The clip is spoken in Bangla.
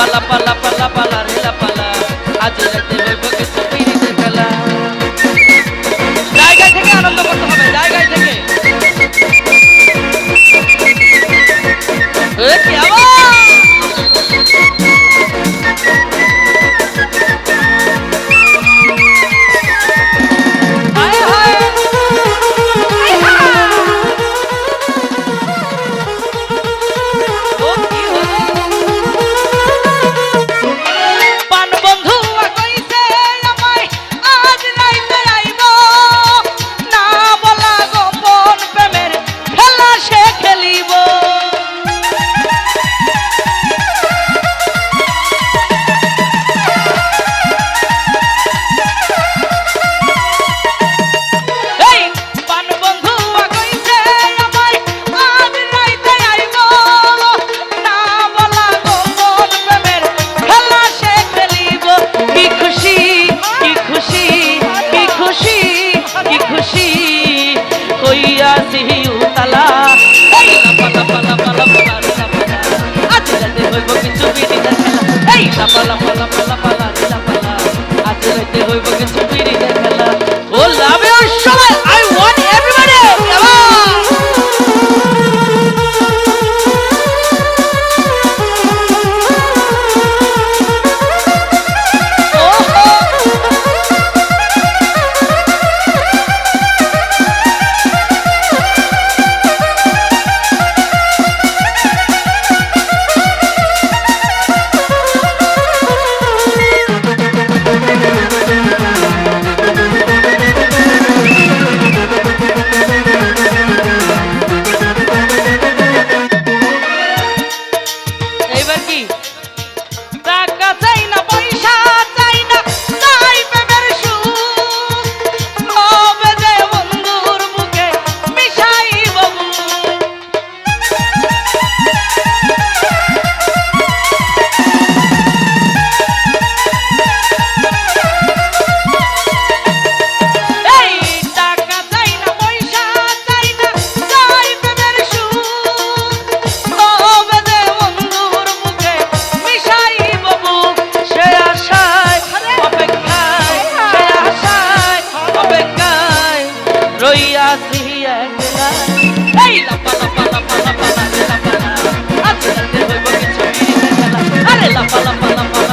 আরে লাপা লাপা লাপা লাপা লা রে আসি একলা এই লাপা লাপা লাপা লাপা লাপা লাপা আজ রাতে হইব কিছু আরে লাপা লাপা লাপা